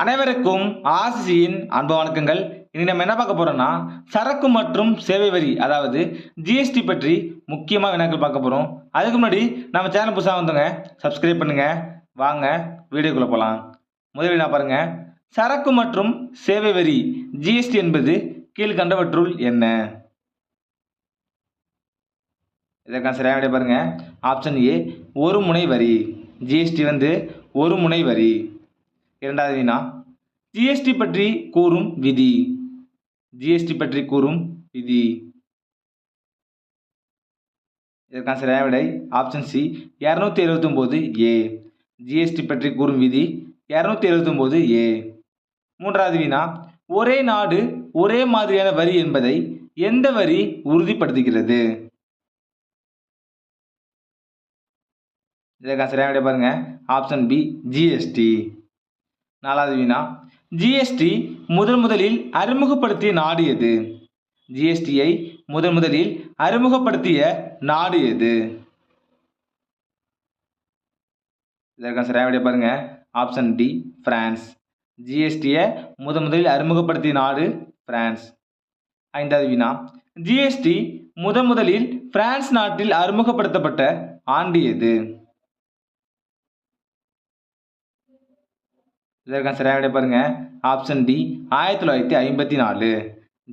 அனைவருக்கும் ஆசிசியின் அன்பு வணக்கங்கள். இனி நம்ம என்ன பார்க்க போறோம்னா சரக்கு மற்றும் சேவை வரி அதாவது ஜிஎஸ்டி பற்றி முக்கியமாக வினாக்கள் பார்க்க போறோம். அதுக்கு முன்னாடி நம்ம சேனல் புதுசாக வந்தோங்க சப்ஸ்கிரைப் பண்ணுங்க. வாங்க வீடியோக்குள்ள போகலாம் முதலில் நான் பாருங்க. சரக்கு மற்றும் சேவை வரி ஜிஎஸ்டி என்பது கீழ்கண்டவற்றுள் என்ன? இதற்கான சரியான விடை பாருங்க. ஆப்ஷன் ஏ ஒரு முனை வரி. ஜிஎஸ்டி வந்து ஒரு முனை வரி. இரண்டாவது வினா ஜிஎஸ்டி பற்றி கூறும் விதி. ஜிஎஸ்டி பற்றி கூறும் விதி. இதற்கான சரியான விடை ஆப்ஷன் சி இரநூத்தி எழுபத்தொம்போது ஏ ஜிஎஸ்டி பற்றி கூறும் விதி இரநூத்தி எழுபத்தொம்போது ஏ மூன்றாவது வினா ஒரே நாடு ஒரே மாதிரியான வரி என்பதை எந்த வரி உறுதிப்படுத்துகிறது? இதற்கான சரியான விடை பாருங்க ஆப்ஷன் பி ஜிஎஸ்டி நாலாவது வினா ஜிஎஸ்டி முதன் முதலில் அறிமுகப்படுத்திய நாடு எது? ஜிஎஸ்டியை முதன் முதலில் அறிமுகப்படுத்திய நாடு எது? இதற்கான சரியான விடை பாருங்க. ஆப்ஷன் டி பிரான்ஸ் ஜிஎஸ்டியை முதன் முதலில் அறிமுகப்படுத்திய நாடு பிரான்ஸ் ஐந்தாவது வினா ஜிஎஸ்டி முதன் முதலில் பிரான்ஸ் நாட்டில் அறிமுகப்படுத்தப்பட்ட ஆண்டு எது? இதற்கான சரியான விடை பாருங்க. ஆப்ஷன் டி ஆயிரத்தி தொள்ளாயிரத்தி ஐம்பத்தி நாலு.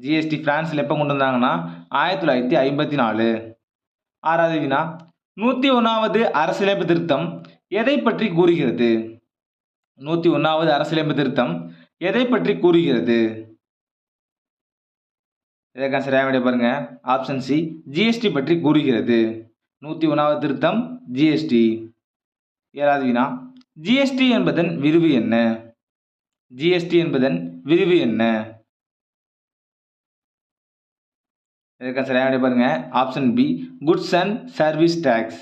ஜிஎஸ்டி பிரான்ஸில் எப்போ கொண்டு வந்தாங்கன்னா ஆயிரத்தி தொள்ளாயிரத்தி ஐம்பத்தி நாலு. ஆறாவது வினா நூற்றி ஒன்றாவது அரசியலமைப்பு திருத்தம் எதை பற்றி கூறுகிறது? நூற்றி ஒன்றாவது அரசியலமைப்பு திருத்தம் எதை பற்றி கூறுகிறது? இதற்கான சரியான விடை பாருங்க. ஆப்ஷன் சி ஜிஎஸ்டி பற்றி கூறுகிறது. நூற்றி ஒன்றாவது திருத்தம் ஜிஎஸ்டி ஏழாவது வினா ஜிஎஸ்டி என்பதன் விரிவு என்ன? ஜிஎஸ்டி என்பதன் விரிவு என்ன? இதற்கான சரியான பாருங்க. Option B goods and service tax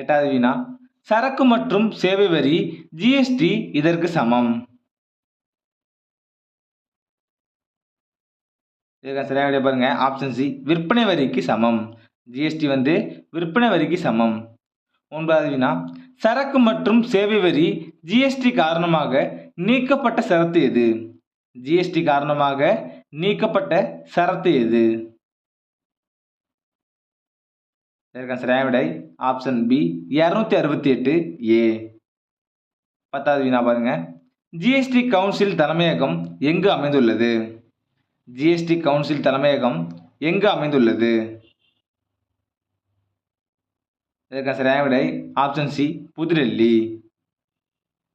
எட்டாவது வினா சரக்கு மற்றும் சேவை வரி ஜிஎஸ்டி இதற்கு சமம். இதற்கான சரியான பாருங்க. ஆப்ஷன் சி விற்பனை வரிக்கு சமம். ஜிஎஸ்டி வந்து விற்பனை வரிக்கு சமம். ஒன்பதாவது வினா சரக்கு மற்றும் சேவை வரி ஜிஎஸ்டி காரணமாக நீக்கப்பட்ட சரத்து எது? ஜிஎஸ்டி காரணமாக நீக்கப்பட்ட சரத்து எது? இதற்கான விடை ஆப்ஷன் பி இரநூத்தி அறுபத்தி எட்டு ஏ பத்தாவது வினா பாருங்க. ஜிஎஸ்டி கவுன்சில் தலைமையகம் எங்கு அமைந்துள்ளது? ஜிஎஸ்டி கவுன்சில் தலைமையகம் எங்கு அமைந்துள்ளது? இதற்கான சரியான விடை? ஆப்ஷன் சி புதுடெல்லி.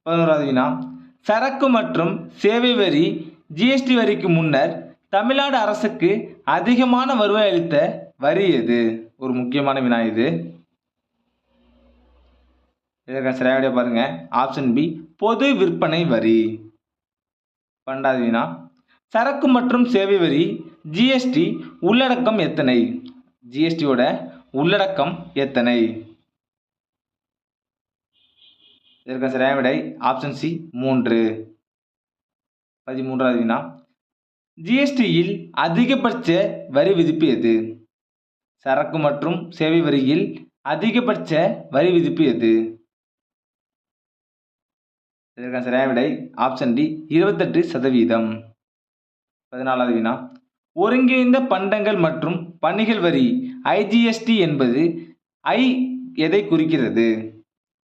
பதினோராவது வினா. சரக்கு மற்றும் சேவை வரி ஜிஎஸ்டி வரிக்கு முன்னர் தமிழ்நாடு அரசுக்கு அதிகமான வருவாய் அளித்த வரி எது? ஒரு முக்கியமான வினா இது. இதற்கான சரியான விடை பாருங்க. ஆப்ஷன் பி பொது விற்பனை வரி. பன்னெண்டாவது வினா. சரக்கு மற்றும் சேவை வரி ஜிஎஸ்டி உள்ளடக்கம் எத்தனை? ஜிஎஸ்டியோட உள்ளடக்கம் எத்தனை? இதற்கு சரியான விடை ஆப்ஷன் சி மூன்று. பதிமூன்றாவது வினா. ஜிஎஸ்டியில் அதிகபட்ச வரி விதிப்பு எது? சரக்கு மற்றும் சேவை வரியில் அதிகபட்ச வரி விதிப்பு எது? இதற்கான சரியான விடை ஆப்ஷன் டி இருபத்தெட்டு சதவீதம். பதினாலாவது வினா. ஒருங்கிணைந்த பண்டங்கள் மற்றும் பணிகள் வரி ஐஜிஎஸ்டி என்பது ஐ எதை குறிக்கிறது?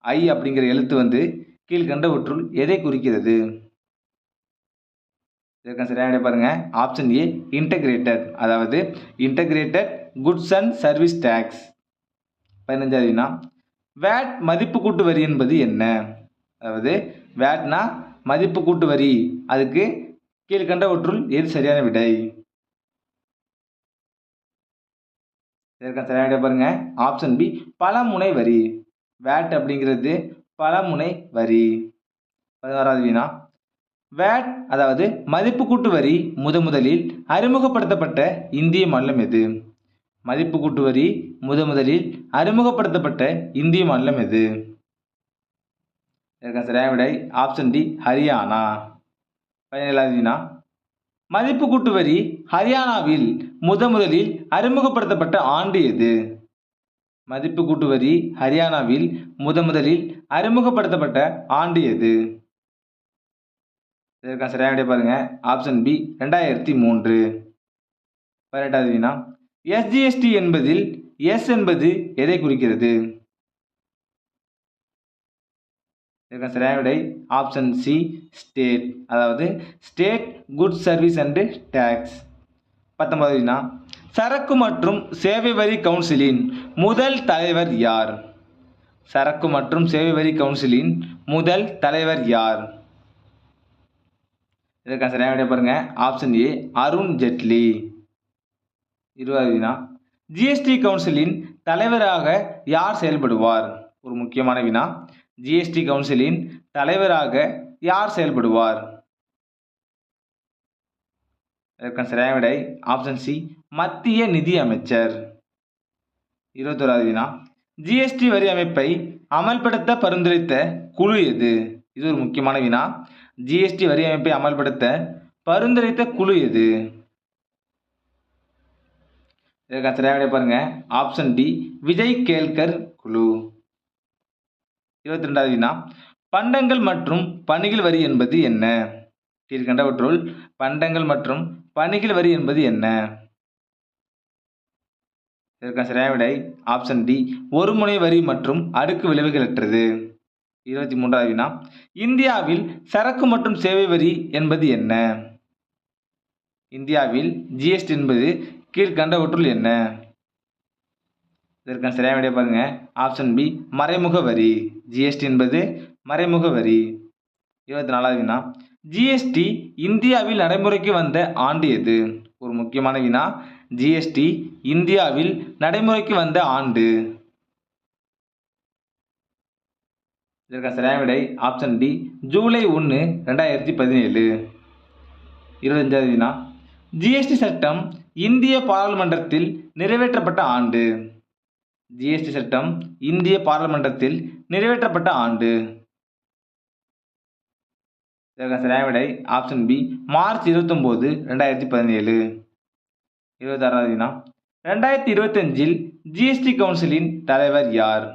ஐ அப்படிங்கிற எழுத்து வந்து கீழ்கண்டவற்றுள் எதை குறிக்கிறது? இதற்கான சரியான விடை பாருங்க. ஆப்ஷன் ஏ இன்டகிரேட்டட் அதாவது integrated goods and service tax பதினஞ்சாவது வினா. வேட் மதிப்பு கூட்டு வரி என்பது என்ன? அதாவது வேட்னா மதிப்பு கூட்டு வரி. அதுக்கு கீழ்கண்டவற்றுள் எது சரியான விடை? இதற்கான சரியான பாருங்க. ஆப்ஷன் பி பலமுனை வரி. வேட் அப்படிங்கிறது பலமுனை வரி. பதினாறாவது வினா வேட் அதாவது மதிப்பு கூட்டு வரி முத முதலில் அறிமுகப்படுத்தப்பட்ட இந்திய மாநிலம் எது? மதிப்பு கூட்டு வரி முத முதலில் அறிமுகப்படுத்தப்பட்ட இந்திய மாநிலம் எது? இதற்கான சரியான விடை ஆப்ஷன் டி ஹரியானா. பதினேழாவது வினா மதிப்பு கூட்டு வரி ஹரியானாவில் முத முதலில் அறிமுகப்படுத்தப்பட்ட ஆண்டு எது? மதிப்பு கூட்டு வரி ஹரியானாவில் முதன்முதலில் அறிமுகப்படுத்தப்பட்ட ஆண்டு எது? இதற்கான சரியாக விடை பாருங்க. ஆப்ஷன் பி ரெண்டாயிரத்தி மூன்று. பதினெட்டாவது வினா எஸ்ஜிஎஸ்டி என்பதில் எஸ் என்பது எதை குறிக்கிறது? இதற்கான சரியான விடை. ஆப்ஷன் சி ஸ்டேட் அதாவது state good service and tax பத்தொன்பதுனா சரக்கு மற்றும் சேவை வரி கவுன்சிலின் முதல் தலைவர் யார்? சரக்கு மற்றும் சேவை வரி கவுன்சிலின் முதல் தலைவர் யார்? இதற்கான சரியான விடை பாருங்க. Option A Arun Jaitley. இருபது வினா. ஜிஎஸ்டி கவுன்சிலின் தலைவராக யார் செயல்படுவார்? ஒரு முக்கியமான வினா. ஜிஎஸ்டி கவுன்சிலின் தலைவராக யார் செயல்படுவார்? இதற்கான சரியான விடை ஆப்ஷன் சி மத்திய நிதி அமைச்சர். இருபத்தோராவது வினா. ஜிஎஸ்டி வரி அமைப்பை அமல்படுத்த பரிந்துரைத்த குழு எது? இது ஒரு முக்கியமான வினா. ஜிஎஸ்டி வரி அமைப்பை அமல்படுத்த பரிந்துரைத்த குழு எது? இதற்கான சரியாக பாருங்க. ஆப்ஷன் டி விஜய் கேல்கர் குழு. இருபத்தி ரெண்டாவது வினா. பண்டங்கள் மற்றும் பணிகள் வரி என்பது என்ன? கீழ்கண்டவற்றுள் பண்டங்கள் மற்றும் பணிகள் வரி என்பது என்ன? இதற்கான சரியான விடை ஆப்ஷன் டி ஒரு முனை வரி மற்றும் அடுக்கு விளைவுகளற்றது இருபத்தி மூன்றாவது வினா இந்தியாவில் சரக்கு மற்றும் சேவை வரி என்பது என்ன? இந்தியாவில் ஜிஎஸ்டி என்பது கீழ்கண்டவற்றுள் என்ன? இதற்கான சரியான விடை பாருங்க. ஆப்ஷன் பி மறைமுக வரி. ஜிஎஸ்டி என்பது மறைமுக வரி. இருபத்தி நாலாவது வினா ஜிஎஸ்டி இந்தியாவில் நடைமுறைக்கு வந்த ஆண்டு எது? ஒரு முக்கியமான வினா ஜிஎஸ்டி இந்தியாவில் நடைமுறைக்கு வந்த ஆண்டு. இதற்கான சரியான விடை ஆப்ஷன் டி ஜூலை ஒன்று ரெண்டாயிரத்தி பதினேழு. இருபத்தஞ்சாவது வினா ஜிஎஸ்டி சட்டம் இந்திய பாராளுமன்றத்தில் நிறைவேற்றப்பட்ட ஆண்டு. ஜிஎஸ்டி சட்டம் இந்திய பாராளுமன்றத்தில் நிறைவேற்றப்பட்ட ஆண்டு. இதற்கான சரியான விடை ஆப்ஷன் பி மார்ச் இருபத்தொம்போது ரெண்டாயிரத்தி பதினேழு. இருபத்தாறாவது வினா ரெண்டாயிரத்தி இருபத்தஞ்சில் ஜிஎஸ்டி கவுன்சிலின் தலைவர் யார்?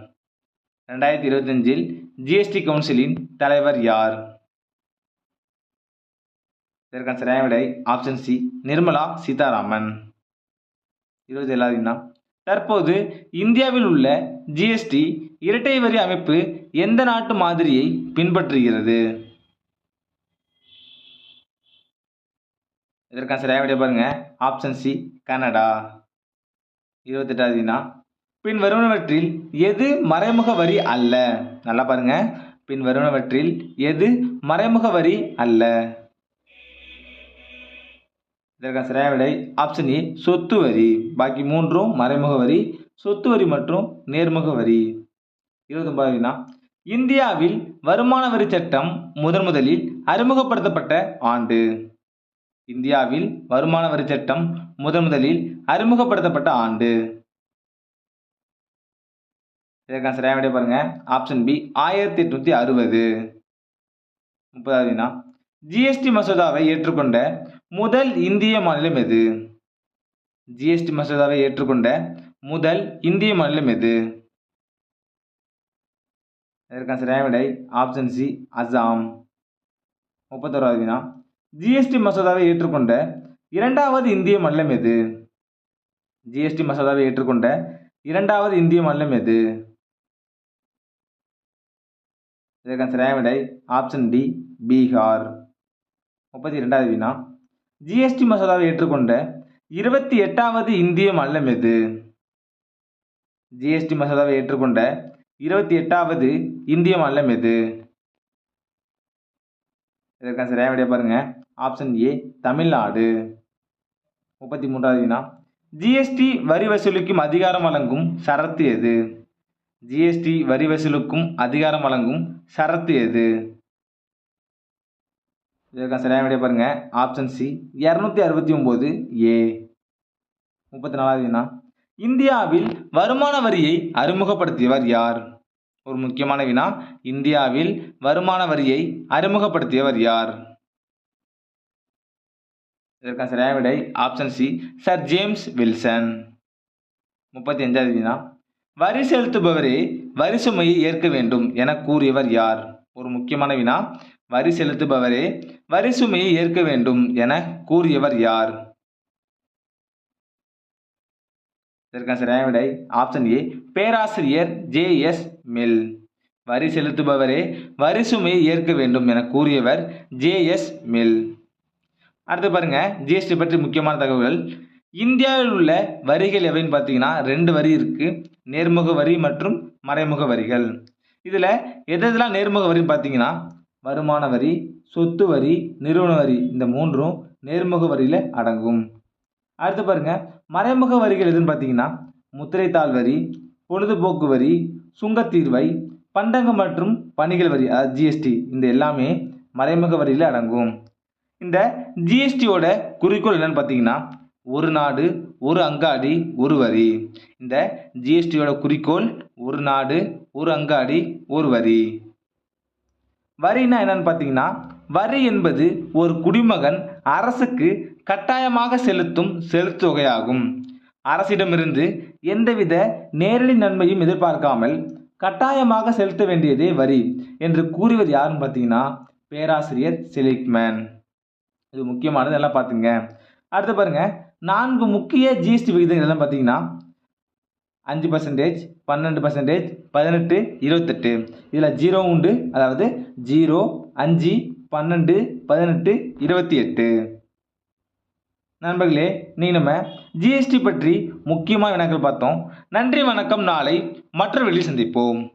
ரெண்டாயிரத்தி இருபத்தஞ்சில் ஜிஎஸ்டி கவுன்சிலின் தலைவர் யார்? இதற்கான சரியான விடை ஆப்ஷன் சி நிர்மலா சீதாராமன். இருபத்தி ஏழாவது வினா தற்போது இந்தியாவில் உள்ள ஜிஎஸ்டி இரட்டை வரி அமைப்பு எந்த நாட்டு மாதிரியை பின்பற்றுகிறது? இதற்கான சரியாக விடை பாருங்கள் ஆப்ஷன் சி கனடா. இருபத்தெட்டாவது வினா பின் வருவனவற்றில் எது மறைமுக வரி அல்ல? நல்லா பாருங்க. பின் வருவனவற்றில் எது மறைமுக வரி அல்ல? இதற்கான சரியான விடை. ஆப்ஷன் ஏ சொத்து வரி. பாக்கி மூன்றும் மறைமுக வரி சொத்து வரி மற்றும் நேர்முக வரி. இருபத்தொன்பது வினா இந்தியாவில் வருமான வரி சட்டம் முதன் முதலில் அறிமுகப்படுத்தப்பட்ட ஆண்டு. இந்தியாவில் வருமான வரி சட்டம் முதன் முதலில் அறிமுகப்படுத்தப்பட்ட ஆண்டு. இதற்கான சரியான விடை பாருங்க. ஆப்ஷன் பி ஆயிரத்தி எட்நூத்தி அறுபது. முப்பதாவது வினா ஜிஎஸ்டி மசோதாவை ஏற்றுக்கொண்ட முதல் இந்திய மாநிலம் எது? ஜிஎஸ்டி மசோதாவை ஏற்றுக்கொண்ட முதல் இந்திய மாநிலம் எது? இதற்கான சரியான விடை ஆப்ஷன் சி அசாம். முப்பத்தோராவது வினா ஜிஎஸ்டி மசோதாவை ஏற்றுக்கொண்ட இரண்டாவது இந்திய மாநிலம் எது? ஜிஎஸ்டி மசோதாவை ஏற்றுக்கொண்ட இரண்டாவது இந்திய மாநிலம் எது? இதற்கான சரியான விடை ஆப்ஷன் டி பீகார் முப்பத்தி இரண்டாவது வினா ஜிஎஸ்டி மசோதாவை ஏற்றுக்கொண்ட இருபத்தி எட்டாவது இந்திய மாநிலம் எது? ஜிஎஸ்டி மசோதாவை ஏற்றுக்கொண்ட இருபத்தி எட்டாவது இந்திய மாநிலம் எது? இதற்கான சரியான விடைய ஆப்ஷன் ஏ தமிழ்நாடு. முப்பத்தி மூன்றாவது வினா ஜிஎஸ்டி வரி வசூலிக்கும் அதிகாரம் வழங்கும் சரத்து எது? ஜிஎஸ்டி வரி வசூலுக்கும் அதிகாரம் வழங்கும் சரத்து எது? இதற்கான சரியான விடைய பாருங்க. ஆப்ஷன் சி இரநூத்தி அறுபத்தி ஒம்பது ஏ முப்பத்தி நாலாவது வினா. இந்தியாவில் வருமான வரியை அறிமுகப்படுத்தியவர் யார்? ஒரு முக்கியமான வினா. இந்தியாவில் வருமான வரியை அறிமுகப்படுத்தியவர் யார்? இதற்கான சரியான விடை option C sir James Wilson முப்பத்தி அஞ்சாவது வினா. வரி செலுத்துபவரே வரி சுமையை ஏற்க வேண்டும் என கூறியவர் யார்? ஒரு முக்கியமான வினா. வரி செலுத்துபவரே வரி சுமையை ஏற்க வேண்டும் என கூறியவர் யார்? இதற்கான சரியான விடை ஆப்ஷன் ஏ பேராசிரியர் ஜே எஸ் மில் வரி செலுத்துபவரே வரி சுமையை ஏற்க வேண்டும் என கூறியவர் ஜே எஸ் மில் அடுத்து பாருங்க ஜிஎஸ்டி பற்றி முக்கியமான தகவல்கள். இந்தியாவில் உள்ள வரிகள் எவைன்னு பார்த்தீங்கன்னா ரெண்டு வரி இருக்கு. நேர்முக வரி மற்றும் மறைமுக வரிகள். இதில் எது எதெல்லாம் நேர்முக வரின்னு பார்த்தீங்கன்னா வருமான வரி சொத்து வரி நிறுவன வரி இந்த மூன்றும் நேர்முக வரியில் அடங்கும். அடுத்து பாருங்க மறைமுக வரிகள் எதுன்னு பார்த்தீங்கன்னா முத்திரைத்தாள் வரி பொழுதுபோக்கு வரி சுங்கத்தீர்வை பண்டங்க மற்றும் பணிகள் வரி அதாவது ஜிஎஸ்டி இந்த எல்லாமே மறைமுக வரியில் அடங்கும். இந்த ஜிஎஸ்டியோட குறிக்கோள் என்னன்னு பார்த்தீங்கன்னா ஒரு நாடு ஒரு அங்காடி ஒரு வரி. இந்த ஜிஎஸ்டியோட குறிக்கோள் ஒரு நாடு ஒரு அங்காடி ஒரு வரி. வரினா என்னன்னு பார்த்தீங்கன்னா வரி என்பது ஒரு குடிமகன் அரசுக்கு கட்டாயமாக செலுத்தும் செலுத்தொகையாகும். அரசிடமிருந்து எந்தவித நேரடி நன்மையும் எதிர்பார்க்காமல் கட்டாயமாக செலுத்த வேண்டியதே வரி என்று கூறுவது யாருன்னு பார்த்தீங்கன்னா பேராசிரியர் செலிக்மேன். இது முக்கியமானது எல்லாம் பார்த்துங்க அடுத்து பாருங்கள் நான்கு முக்கிய ஜிஎஸ்டி விகிதங்கள் எல்லாம் பார்த்தீங்கன்னா அஞ்சு பர்சன்டேஜ் பன்னெண்டு பர்சன்டேஜ் பதினெட்டு இருபத்தெட்டு. இதில் ஜீரோ உண்டு அதாவது ஜீரோ அஞ்சு பன்னெண்டு பதினெட்டு இருபத்தி எட்டு. நண்பர்களே நீ நம்ம ஜிஎஸ்டி பற்றி முக்கியமான வினாக்கள் பார்த்தோம். நன்றி வணக்கம். நாளை மற்ற வெளியில் சந்திப்போம்.